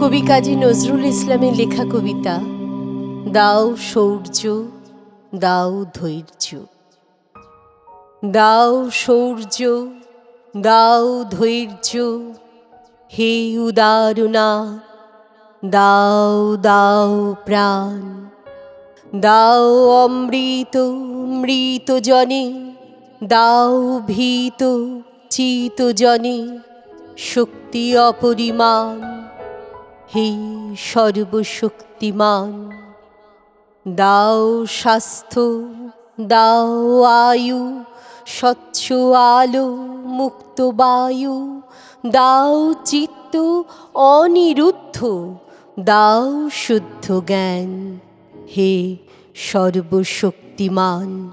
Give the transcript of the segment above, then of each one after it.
কবি কাজী নজরুল ইসলামের লেখা কবিতা, দাও শৌর্য দাও ধৈর্য। দাও শৌর্য দাও ধৈর্য, হে উদারুণা, দাও দাও প্রাণ। দাও অমৃত, মৃত জনে, দাও ভীত, চিত জনে। শক্তি অপরিমাণ, হে সর্বশক্তিমান। দাও স্বাস্থ্য, দাও আয়ু, স্বচ্ছ আলো, মুক্ত বায়ু। দাও চিত্ত অনিরুদ্ধ, দাও শুদ্ধ জ্ঞান, হে সর্বশক্তিমান।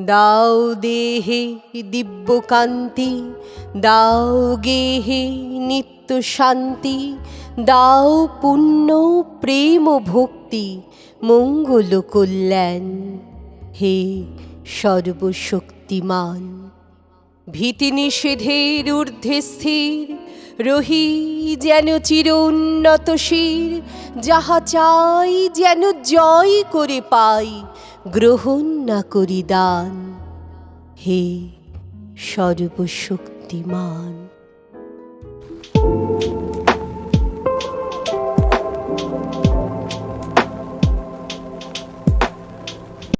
দাও দেহে দিব্যকান্তি দাও গেহে নিত্য শান্তি, দাও পুণ্য প্রেম ভক্তি, মঙ্গল কল্যাণ, হে সর্বশক্তিমান। ভীতি নিষেধের ঊর্ধ্বে স্থির, রহি যেন চির উন্নত শির, যাহা চাই যেন জয় করে পাই গ্রহণ না করি দান। হে সর্বশক্তিমান।